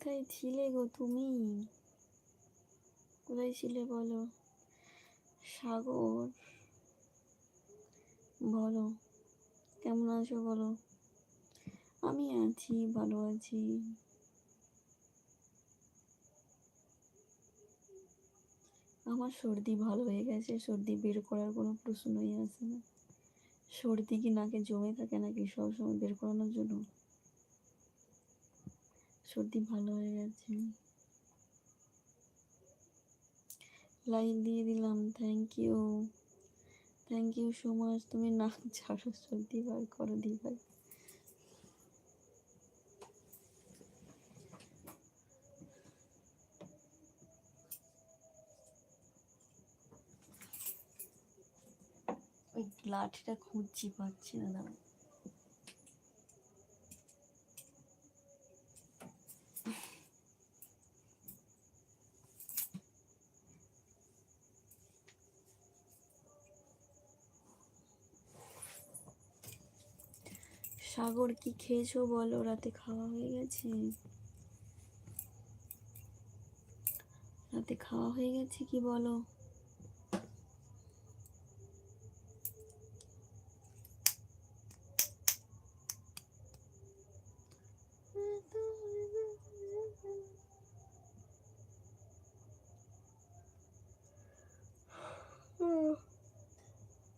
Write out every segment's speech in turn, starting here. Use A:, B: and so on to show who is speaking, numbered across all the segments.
A: কোথায় ছিলে গো তুমি? কোথায় ছিলে বলো? সাগর, বলো। কেমন আছো বলো? আমি আছি, ভালো আছি। আমার সর্দি ভালো হয়ে গেছে, সর্দি বের করার কোনো প্রশ্নই আসে না। সর্দি কি নাকে জমে থাকে নাকি সবসময় বের করানোর জন্য? সর্দি ভালো হয়ে গেছে। লাইক দিয়ে দিলাম thank you thank you so much তুমি নাক ছাড়ো সর্দি বার করো দি ভাই ওই লাঠিটা খুঁজছি, পাচ্ছি না দাঁড়া সাগর কি খেয়েছো বলো? রাতে খাওয়া হয়ে গেছে? রাতে খাওয়া হয়ে গেছে কি বলো?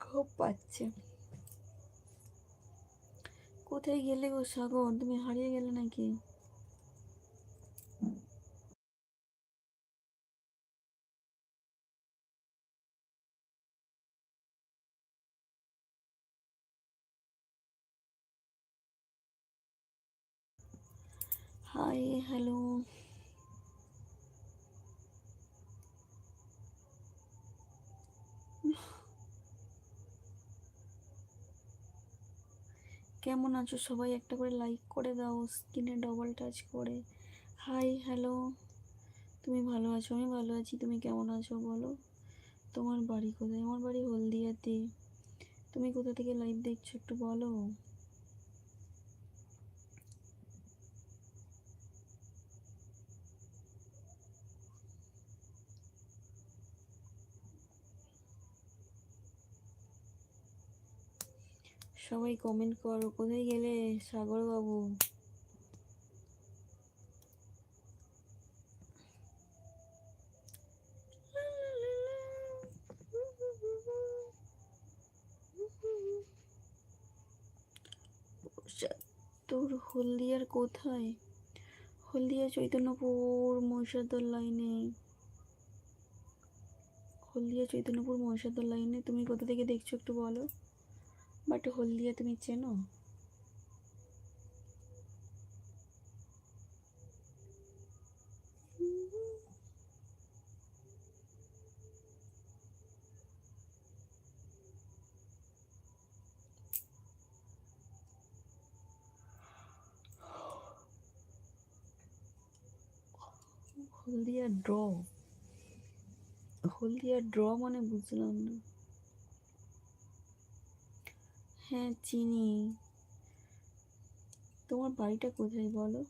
A: খুব পাচ্ছে। কোথায় গেলে গো সাগর? তুমি হারিয়ে গেলে নাকি? হাই হ্যালো কেমন আছো সবাই? একটা করে লাইক করে দাও স্ক্রিনে ডবল টাচ করে। হাই হ্যালো তুমি ভালো আছো? আমি ভালো আছি। তুমি কেমন আছো বলো? তোমার বাড়ি কোথায়? আমার বাড়ি হলদিয়াতে। তুমি কোথা থেকে লাইভ দেখছ একটু বলো? সবাই কমেন্ট করো, কোথায় গেলে সাগর বাবু তোর হলদিয়ার কোথায়? হলদিয়া চৈতন্যপুর মহিষাদল লাইনে। হলদিয়া চৈতন্যপুর মহিষাদল লাইনে, তুমি কোথা থেকে দেখছ একটু বলো? বাট হলদিয়া তুমি চেনো? হলদিয়া ড্র। হলদিয়া ড্র মানে বুঝলাম না। হ্যাঁ চিনি। তোমার বাড়িটা কোথায় বলো?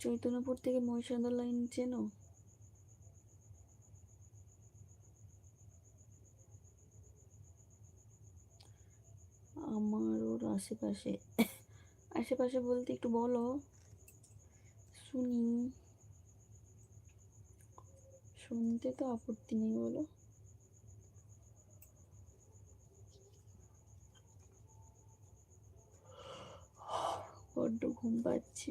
A: চৈতন্যপুর থেকে মহিষাদল লাইন চেনো? আমার ওর আশেপাশে আশেপাশে বলতে একটু বলো। শুনি। শুনতে তো আপত্তি নেই, বলো। বড্ড ঘুম পাচ্ছে।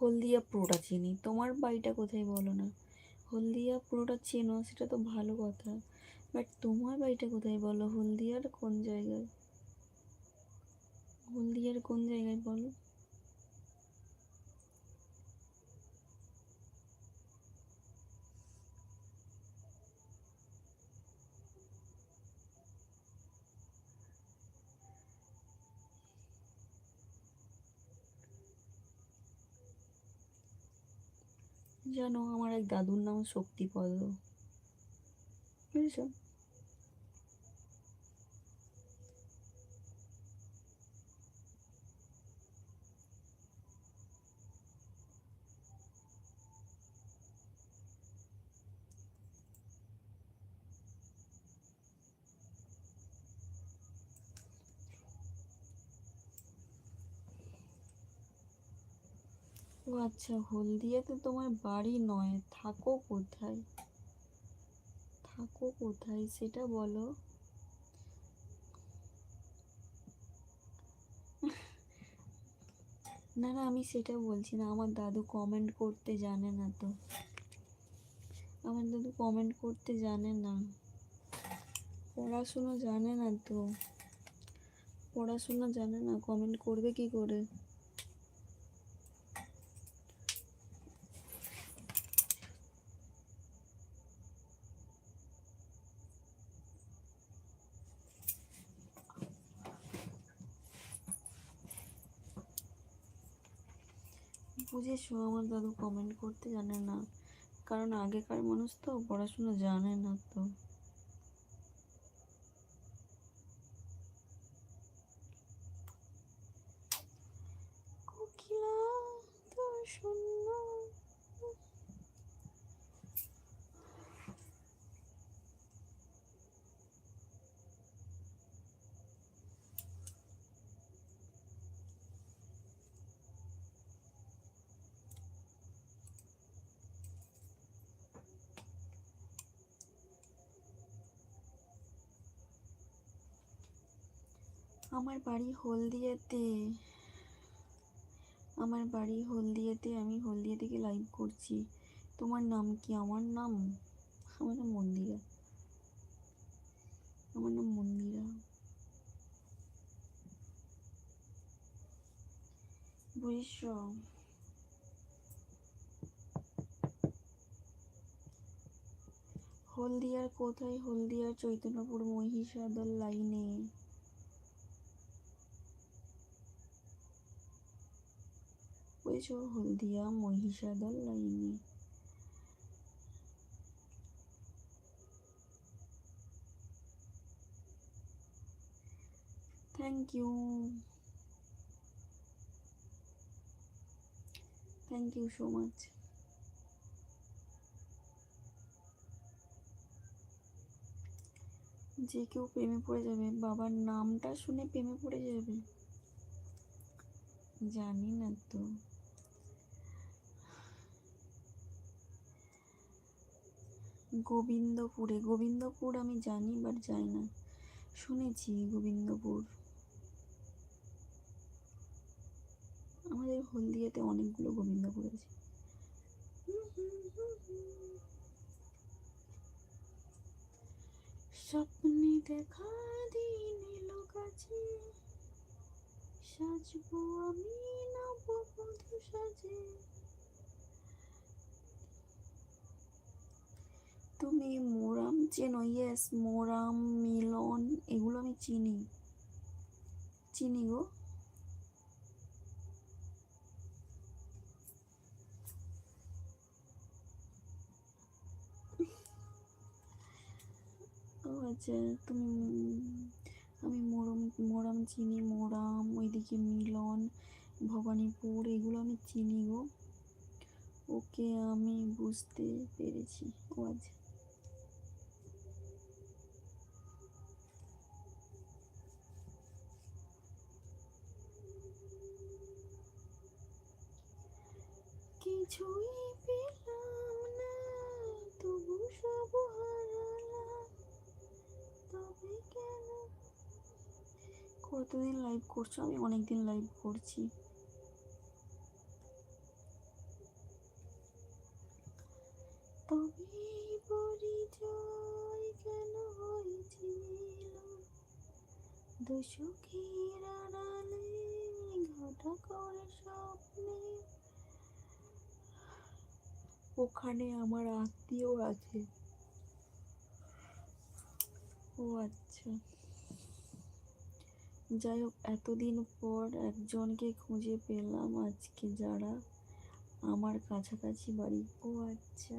A: হলদিয়া পুরোটা চিনি। তোমার বাড়িটা কোথায় বলো না? হলদিয়া পুরোটা চেনো, সেটা তো ভালো কথা। বাট তোমার বাড়িটা কোথায় বলো? হলদিয়ার কোন জায়গায়? হলদিয়ার কোন জায়গায় বলো? জানো আমার এক দাদুর নাম শক্তিপদ। বুঝেছ? ও আচ্ছা হলদিয়াতে তোমার বাড়ি নয়, থাকো কোথায়? থাকো কোথায় সেটা বলো। না না, আমি সেটা বলছি না, আমার দাদু কমেন্ট করতে জানে না তো। আমার দাদু কমেন্ট করতে জানে না। পড়াশুনো জানে না তো। পড়াশুনো জানে না কমেন্ট করবে কি করে? বুঝেছ আমার দাদু কমেন্ট করতে জানে না। কারণ আগেকার মানুষ তো পড়াশোনা জানে না তো। কোকিলা তো শূন্য আমার বাড়ি হলদিয়াতে। আমার বাড়ি হলদিয়াতে, আমি হলদিয়া থেকে লাইভ করছি। তোমার নাম কি? আমার নাম? আমার নাম মন্দিরা। আমার নাম মন্দিরা। বুঝেছ? হলদিয়ার কোথায়? হলদিয়ার চৈতন্যপুর মহিষাদল লাইনে বুঝেছ হলদিয়া, মহিষাদল লাইনে thank you thank you so much যে কেউ প্রেমে পড়ে যাবে, বাবার নামটা শুনে প্রেমে পড়ে যাবে? জানি না তো। গোবিন্দপুরে। গোবিন্দপুর আমি জানি বাট যাই না। শুনেছি গোবিন্দপুর। আমাদের হলদিয়াতে অনেকগুলো গোবিন্দপুর আছে। স্বপ্নে দেখা দিন এলো কাছে। সাজবো আমি নববধূ সাজে। তুমি মোরাম চেনো? ইয়েস মোরাম, মিলন, এগুলো আমি চিনি। চিনি গো। আচ্ছা তুমি আমি মোরম, মোরাম চিনি, মোরাম, ওইদিকে মিলন, ভবানীপুর, এগুলো আমি চিনি গো। ওকে আমি বুঝতে পেরেছি। ও আচ্ছা। কিছুই পেলাম না, তবু সব হারালাম। তবে কেন? কতদিন লাইভ করছ? আমি অনেক দিন লাইভ করছি তবে পরিচয় কেন হয়েছিল দুসুখের আড়ালে ঘটা করে স্বপ্নে ওখানে আমার আত্মীয় আছে। ও আচ্ছা। যাই হোক, এতদিন পর একজনকে খুঁজে পেলাম আজকে যারা আমার কাছাকাছি বাড়ি। ও আচ্ছা।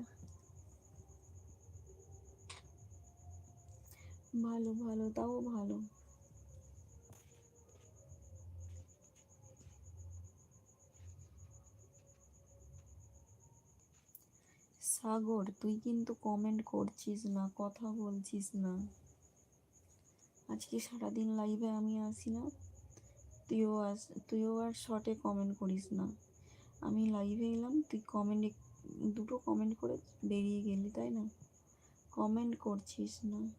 A: ভালো ভালো, তাও ভালো। সাগর, তুই কিন্তু কমেন্ট করছিস না, কথা বলছিস না। আজকে সারাদিন লাইভে আমি আসি না, তুইও আস, তুইও আর শর্টে কমেন্ট করিস না। আমি লাইভে এলাম, তুই কমেন্ট দুটো কমেন্ট করে বেরিয়ে গেলি, তাই না? কমেন্ট করছিস না।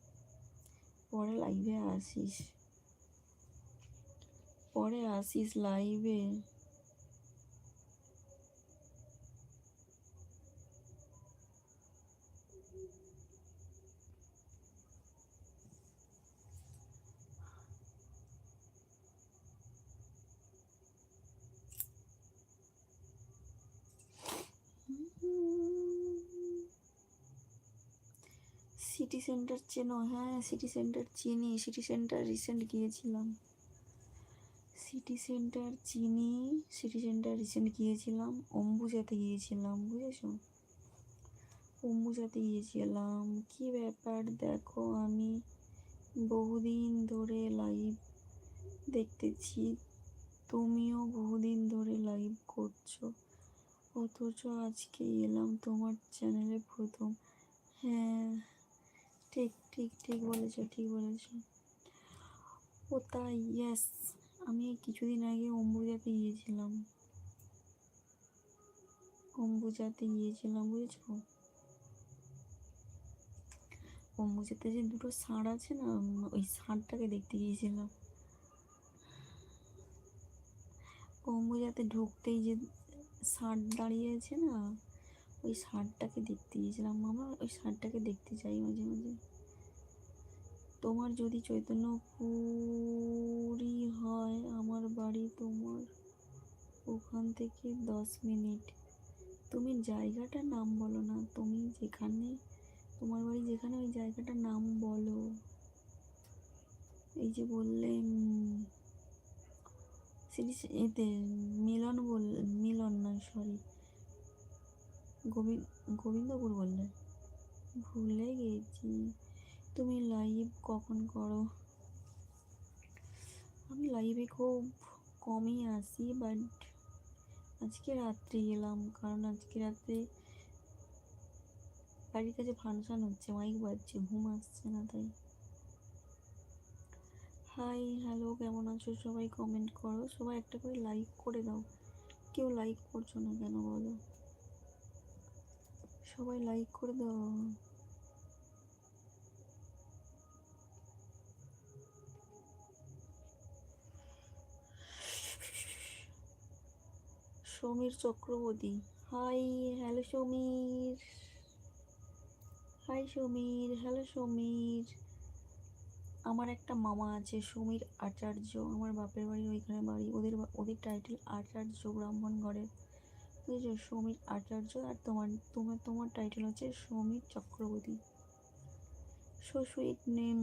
A: পরে লাইভে আসিস। পরে আসিস লাইভে সিটি সেন্টার চেনো? হ্যাঁ সিটি সেন্টার চিনি সিটি সেন্টার রিসেন্ট গিয়েছিলাম। সিটি সেন্টার চিনি সিটি সেন্টার রিসেন্ট গিয়েছিলাম, অম্বুজাতে গিয়েছিলাম, বুঝেছ? অম্বুজাতে গিয়েছিলাম। কি ব্যাপার? দেখো, আমি বহুদিন ধরে লাইভ দেখতেছি। তুমিও বহুদিন ধরে লাইভ করছ। অথচ আজকে এলাম তোমার চ্যানেলে প্রথম। হ্যাঁ ঠিক ঠিক ঠিক বলেছ ঠিক বলেছ। ও তাই ইয়েস আমি কিছুদিন আগে অম্বুজাতে গিয়েছিলাম। অম্বুজাতে গিয়েছিলাম, বুঝেছ? অম্বুজাতে যে দুটো ষাঁড় আছে না ওই ষাঁড়টাকে দেখতে গিয়েছিলাম। অম্বুজাতে ঢুকতেই যে ষাঁড় দাঁড়িয়ে আছে না ওই ষাঁড়টাকে দেখতে গিয়েছিলাম আমার ওই ষাঁড়টাকে দেখতে চাই মাঝে মাঝে। তোমার যদি চৈতন্যপুরি হয়, আমার বাড়ি তোমার ওখান থেকে দশ মিনিট। তুমি জায়গাটার নাম বলো না, তুমি যেখানে, তোমার বাড়ি যেখানে ওই জায়গাটার নাম বলো। এই যে বললে এতে মিলন বল, মিলন নয় সরি গোবিন্দ গোবিন্দপুর বললে। ভুলে গেছি। তুমি লাইভ কখন করো? আমি লাইভে খুব কমই আসি বাট আজকে রাত্রে গেলাম কারণ আজকে রাত্রে বাড়ির কাছে ফাংশন হচ্ছে মাইক বাজছে, ঘুম আসছে না তাই। হাই হ্যালো কেমন আছো? সবাই কমেন্ট করো। সবাই একটা করে লাইক করে দাও। কেউ লাইক করছ না কেন বলো? সবাই লাইক করে দাও। Samir Chakraborty hi hello Samir. Hi Samir hello Samir. আমার একটা মামা আছে, সমীর আচার্য। আমার বাপের বাড়ি, ওইখানে বাড়ি। ওদের ওদের টাইটেল আচার্য ব্রাহ্মণ ঘরের বুঝেছ সমীর আচার্য আর তোমার তোমার তোমার টাইটেল হচ্ছে Samir Chakraborty. So sweet name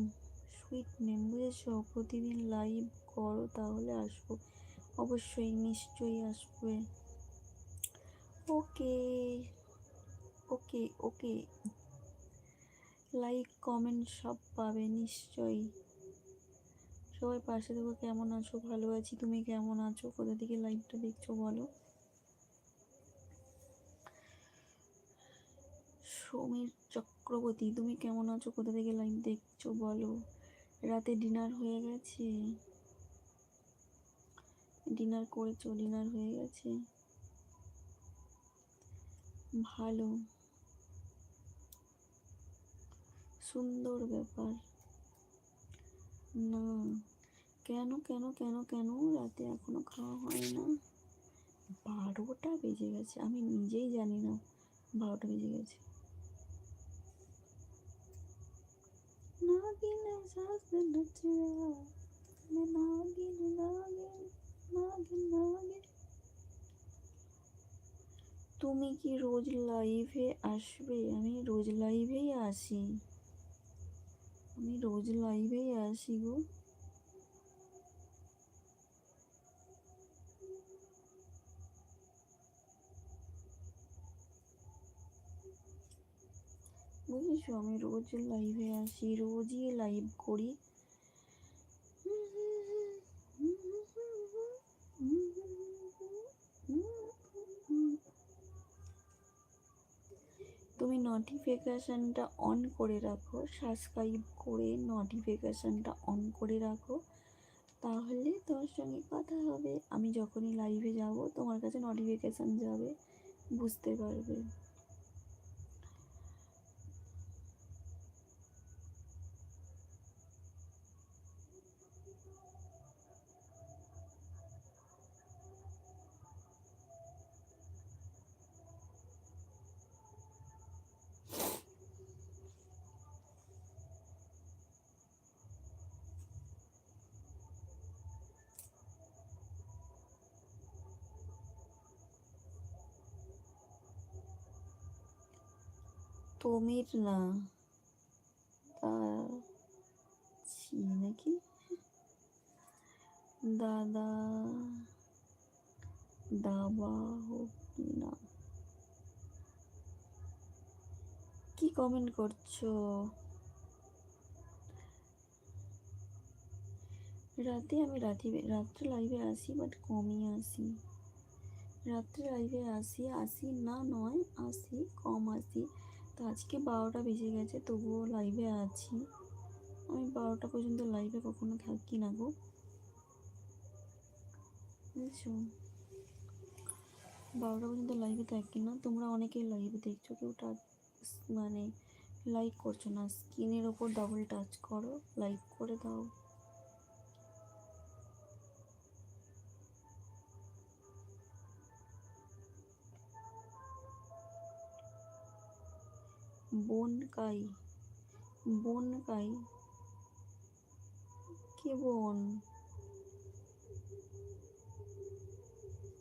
A: sweet name বুঝেছ? প্রতিদিন লাইভ করো তাহলে আসব। অবশ্যই নিশ্চয়ই আসবে। ওকে ওকে ওকে লাইক কমেন্ট সব পাবে নিশ্চয়ই। সবাই পাশে দেখো কেমন আছো? ভালো আছি, তুমি কেমন আছো? কোথা থেকে লাইভটা দেখছ বলো? সমীর চক্রবর্তী, তুমি কেমন আছো? কোথা থেকে লাইভ দেখছ বলো? রাতে ডিনার হয়ে গেছে। ডিনার করেছ ডিনার হয়ে গেছে। ভালো। সুন্দর ব্যাপার। না। কেন কেন কেন কেন? রাতে এখনও খাওয়া হয় না। বারোটা বেজে গেছে। আমি নিজেই জানি না। বারোটা বেজে গেছে। নাগিন এহসাস নচিয়া मैं नागिन नागिन नागिन नागिन তুমি কি রোজ লাইভে আসবে আমি রোজ লাইভেই আসি আমি রোজ লাইভেই আসি গো বুঝেছ আমি রোজ লাইভে আসি, রোজই লাইভ করি। তুমি নোটিফিকেশানটা অন করে রাখো সাবস্ক্রাইব করে নোটিফিকেশানটা অন করে রাখো। তাহলে তোমার সঙ্গে কথা হবে। আমি যখনই লাইভে যাব, তোমার কাছে নোটিফিকেশান যাবে। বুঝতে পারবে। তমির না। ছি, নাকি? দাদা, দাবা হোক না। কি কমেন্ট করছ? রাতে আমি রাতে, রাত্রে লাইভে আসি বাট কমই আসি। রাত্রে লাইভে আসি আসি না নয়, আসি, কম আসি। তো আজকে বারোটা বেজে গেছে, তবুও লাইভে আছি। আমি বারোটা পর্যন্ত লাইভে কখনো থাকি না গো। বুঝছ? বারোটা পর্যন্ত লাইভে থাকি না। তোমরা অনেকেই লাইভে দেখছ, কেউ টাচ মানে লাইক করছ না। স্ক্রিনের ওপর ডবল টাচ করো লাইক করে দাও। বনকাই বনকাই কে বোন?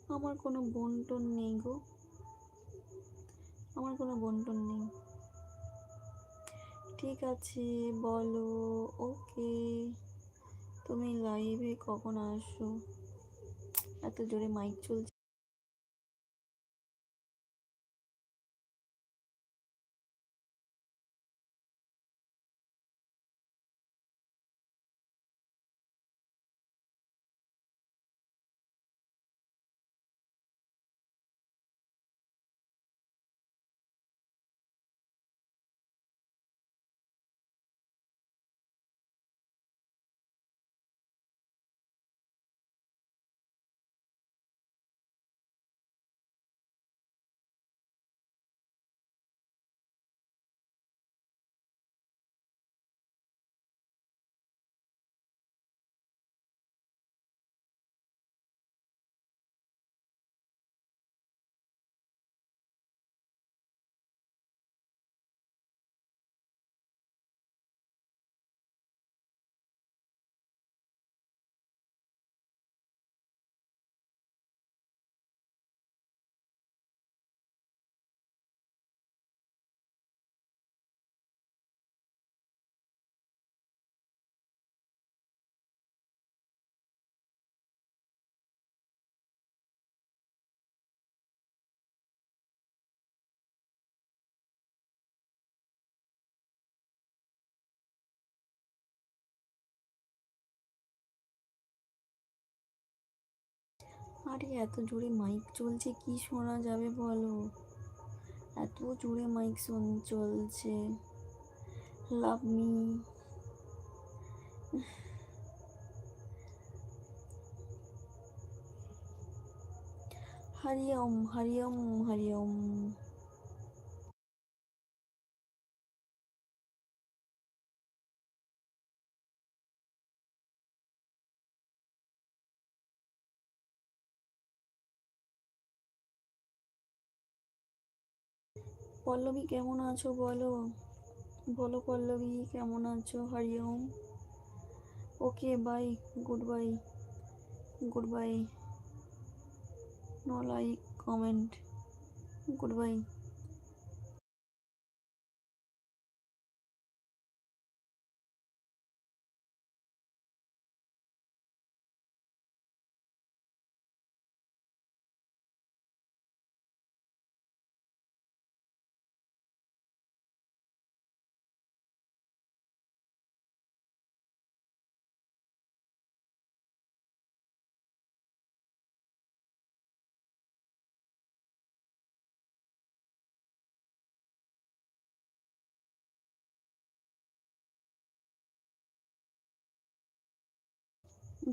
A: আমার কোনো বন্টন নেই গো। আমার কোনো বন্টন নেই। ঠিক আছে, বলো, ওকে। তুমি লাইভে কখন আসো? এত জোরে মাইক চলছে। আরে, এত জোরে মাইক চলছে, কি শোনা যাবে বলো? এত জোরে মাইক শোন, চলছে। Love me Hariom Hariom Hariom. পল্লবী, কেমন আছো বলো? বলো পল্লবী, কেমন আছো? হরিওম ওকে bye good bye good bye no like comment good bye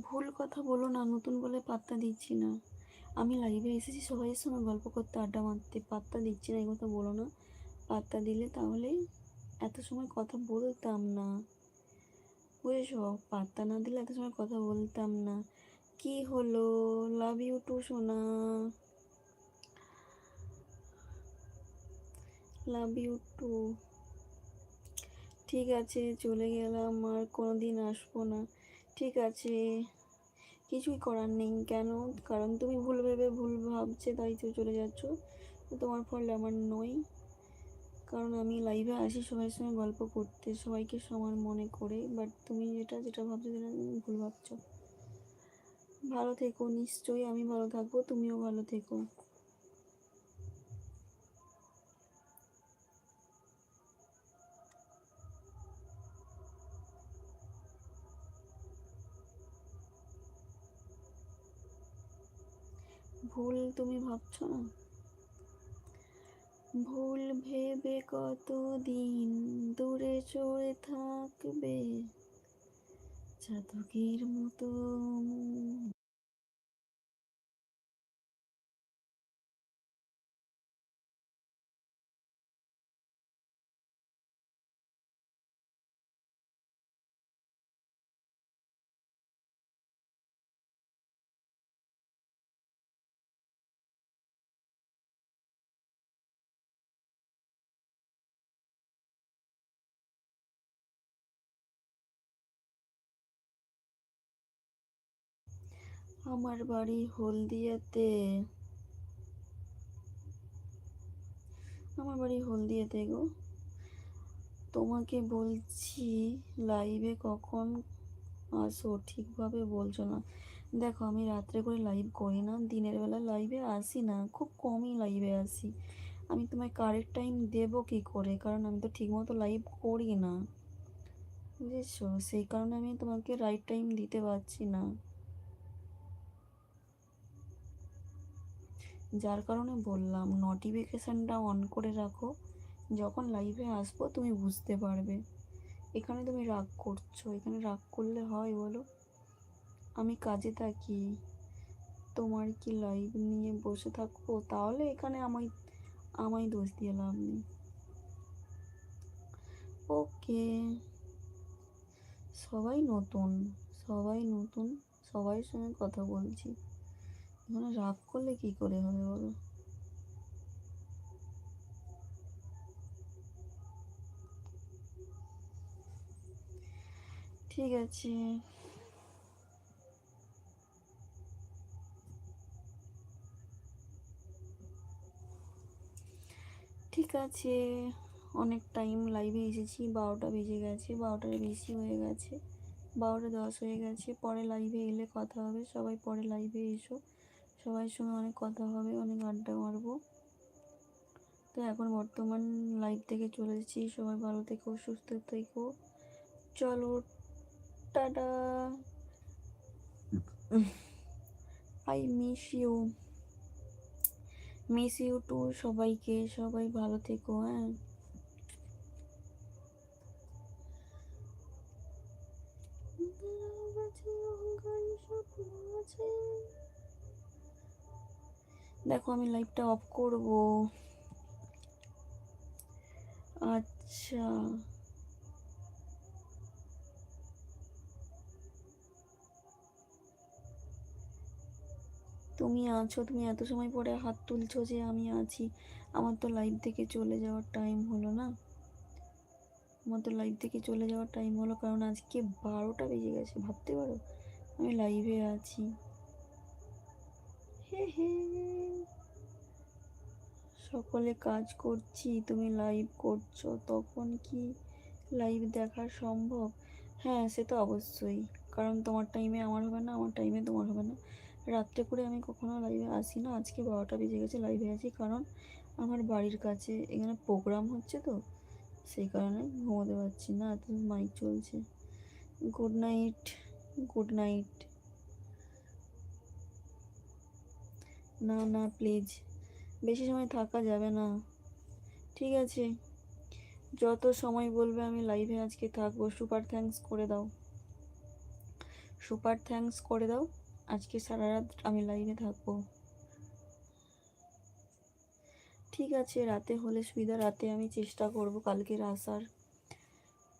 A: ভুল কথা বলো না, নতুন বলে পাত্তা দিচ্ছি না। আমি লাইভে এসেছি, সবাইয়ের সঙ্গে গল্প করতে, আড্ডা মারতে, পাত্তা দিচ্ছি না, এই কথা বলো না। পাত্তা দিলে তাহলে এত সময় কথা বলতাম না। বুঝেছ? পাত্তা না দিলে এত সময় কথা বলতাম না। কি হলো? লাভ ইউ টু সোনা। লাভ ইউ টু ঠিক আছে, চলে গেলাম, আর কোনো দিন আসব না। ঠিক আছে। কিছুই করার নেই কেন? কারণ তুমি ভুল ভেবে ভুল ভাবছে, তাই তো চলে যাচ্ছ। তোমার ফলে আমার নয়। কারণ আমি লাইভে আসি সবার সঙ্গে গল্প করতে, সবাইকে সমান মনে করে। বাট তুমি যেটা যেটা ভাবছ সেটা ভুল ভাবছ। ভালো থেকো, নিশ্চয়ই আমি ভালো থাকব, তুমিও ভালো থেকো। ভুল তুমি ভাবছ না? ভুল ভেবে কতদিন দূরে চড়ে থাকবে? চাতকের মতো আমার বাড়ি হলদিয়াতে। আমার বাড়ি হলদিয়াতে গো। তোমাকে বলছি লাইভে কখন আসো? ঠিকভাবে বলছো না। দেখো, আমি রাত্রে করে লাইভ করি না। দিনের বেলা লাইভে আসি না। খুব কমই লাইভে আসি। আমি তোমায় কারেক্ট টাইম দেবো কী করে? কারণ আমি তো ঠিকমতো লাইভ করি না। বুঝেছ? সেই কারণে আমি তোমাকে রাইট টাইম দিতে পারছি না। যার কারণে বললাম নোটিফিকেশানটা অন করে রাখো। যখন লাইভে আসব, তুমি বুঝতে পারবে। এখানে তুমি রাগ করছ। এখানে রাগ করলে হয় বলো? আমি কাজে থাকি। তোমার কি লাইভ নিয়ে বসে থাকব? তাহলে এখানে আমায় আমায় দোষ দিয়ে লাভ নেই। ওকে সবাই নতুন সবাই নতুন, সবাই সঙ্গে কথা বলছি। এখানে রাগ করলে কি করে হবে বলো? ঠিক আছে। ঠিক আছে। অনেক টাইম লাইভে এসেছি, বারোটা বেজে গেছে, বারোটার বেশি হয়ে গেছে, বারোটা দশ হয়ে গেছে। পরে লাইভে এলে কথা হবে, সবাই পরে লাইভে এসো। সবার সঙ্গে অনেক কথা হবে, অনেক আড্ডা মারবো। তো এখন বর্তমান লাইভ থেকে চলে চলেছি সবাই ভালো থেকো, সুস্থ থেকো। চলো, tata. I miss you miss you too সবাইকে। সবাই ভালো থেকো হ্যাঁ। দেখো আমি লাইভটা অফ করব। আচ্ছা। তুমি আছো, তুমি এত সময় পরে হাত তুলছো যে আমি আছি। আমার তো লাইভ থেকে চলে যাওয়ার টাইম হলো না। আমার তো লাইভ থেকে চলে যাওয়ার টাইম হলো, কারণ আজকে বারোটা বেজে গেছে, ভাবতে পারো? আমি লাইভে আছি। হে হে। সকলে কাজ করছি, তুমি লাইভ করছ, তখন কি লাইভ দেখা সম্ভব? হ্যাঁ সে তো অবশ্যই। কারণ তোমার টাইমে আমার হবে না, আমার টাইমে তোমার হবে না। রাত্রে করে আমি কখনো লাইভে আসি না। আজকে বারোটা বেজে গেছে লাইভে আছি কারণ আমার বাড়ির কাছে এখানে প্রোগ্রাম হচ্ছে তো, সেই কারণে ঘুমোতে পারছি না, এত মাইক চলছে। গুড নাইট গুড নাইট না না প্লিজ বেশি সময় থাকা যাবে না। ঠিক আছে। যত সময় বলবে আমি লাইভে আজকে থাকব। সুপার থ্যাঙ্কস করে দাও। সুপার থ্যাঙ্কস করে দাও। আজকে সারা রাত আমি লাইভে থাকব। ঠিক আছে, রাতে হলে সুবিধা। রাতে আমি চেষ্টা করব কালকের আসার।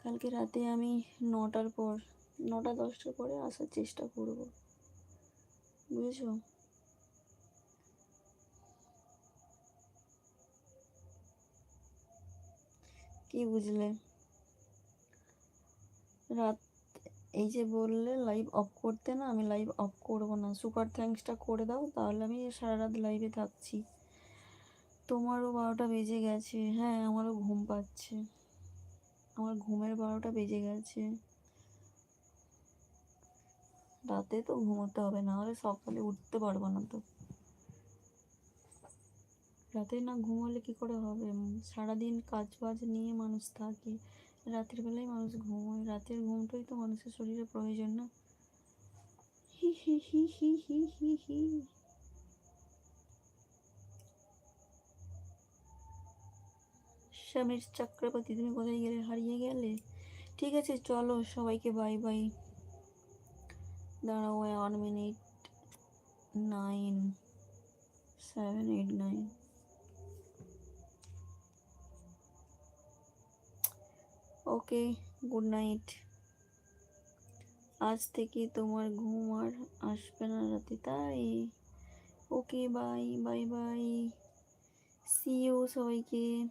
A: কালকে রাতে আমি নটার পর, নটা দশটার পরে আসার চেষ্টা করব। বুঝেছ? কি বুঝলে? রাত, এই যে বললে লাইভ অফ করতে না, আমি লাইভ অফ করব না। সুপার থ্যাঙ্কসটা করে দাও, তাহলে আমি সারা রাত লাইভে থাকছি। তোমারও বারোটা বেজে গেছে। হ্যাঁ আমারও ঘুম পাচ্ছে। আমার ঘুমের বারোটা বেজে গেছে। রাতে তো ঘুমোতে হবে না হলে সকালে উঠতে পারব না তো। রাতে না ঘুমোলে কি করে হবে? সারাদিন কাজ বাজ নিয়ে মানুষ থাকে। রাতের বেলায় মানুষ ঘুমোয়। রাতের ঘুমটাই তো মানুষের শরীরে প্রয়োজন না। হি হি হি হি হি হি হি। সমীর চক্রবর্তী তুমি কোথায় গেলে? হারিয়ে গেলে? ঠিক আছে চলো সবাইকে বাই বাই দাঁড়াও one minute nine seven eight nine okay, good night. আজ থেকে তোমার ঘুম আর আসবে না রাতে, তাই? Okay, bye bye bye. See you সবাইকে।